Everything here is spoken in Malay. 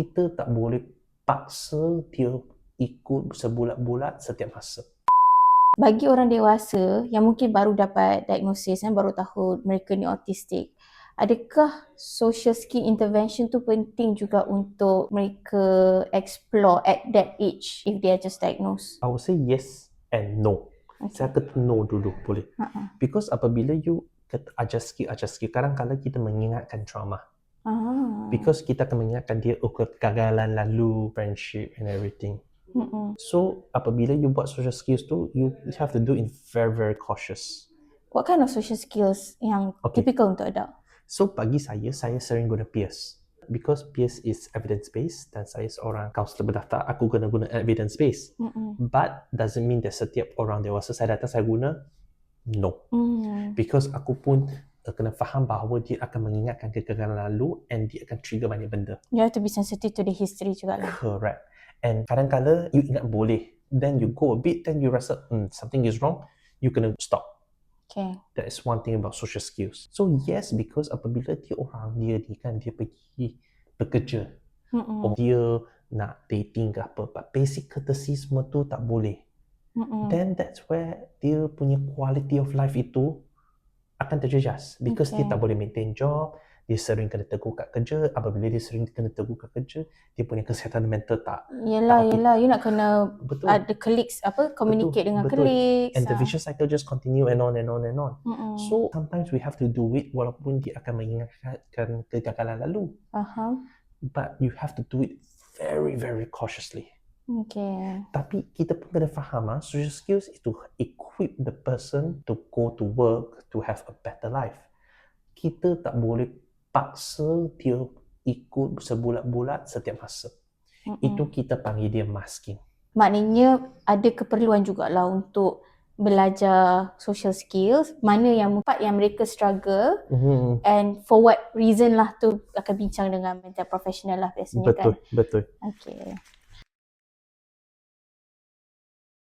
kita tak boleh paksa dia ikut sebulat-bulat setiap masa. Bagi orang dewasa yang mungkin baru dapat diagnosis kan, baru tahu mereka ni autistik, adakah social skill intervention tu penting juga untuk mereka explore at that age if they are just diagnosed? I would say yes and no. Okay. Saya kata no dulu boleh. Ha-ha. Because apabila you kata adjust skill, adjust skill, kadang-kadang kita mengingatkan trauma. Ah. Because kita akan mengingatkan dia oh, kegagalan lalu, friendship and everything. Mm-mm. So apabila you buat social skills tu, you have to do it very very cautious. What kind of social skills yang Okay. typical untuk adult? So bagi saya, saya sering guna peers. Because peers is evidence based dan saya seorang kaunselor berdaftar, aku kena guna evidence based. Mm-mm. But doesn't mean that setiap orang dewasa saya datang saya guna. No. Mm. Because aku pun uh, kena faham bahawa dia akan mengingatkan kegagalan lalu and dia akan trigger banyak benda. You have to be sensitive to the history juga lah. Correct. And kadang-kadang you ingat boleh. Then you go a bit, then you rasa hmm, something is wrong. You kena stop. Okay. That is one thing about social skills. So yes, because apabila dia orang dia ni kan dia pergi bekerja, Mm-mm. oh, dia nak dating ke apa, but basic courtesy semua tu tak boleh. Mm-mm. Then that's where dia punya quality of life itu akan terjejas because dia Okay. tak boleh maintain job, dia sering kena tegur kat kerja, apabila dia sering kena tegur kat kerja, dia punya kesihatan mental tak Yelah, tak- yelah. You nak kena betul. ada colleagues, apa, communicate dengan betul. colleagues. and the ah. vicious cycle just continue and on and on and on. Mm-mm. So sometimes we have to do it walaupun dia akan mengingatkan kegagalan lalu. Faham. But you have to do it very very cautiously. Okay. Tapi kita pun kena faham ah, social skills is to equip the person to go to work to have a better life. Kita tak boleh paksa dia ikut sebulat-bulat setiap masa. Mm-mm. Itu kita panggil dia masking. Maknanya ada keperluan jugalah untuk belajar social skills, mana yang part yang mereka struggle Hmm, and for what reason lah tu akan bincang dengan mental professional lah biasanya betul, kan. betul. Okay.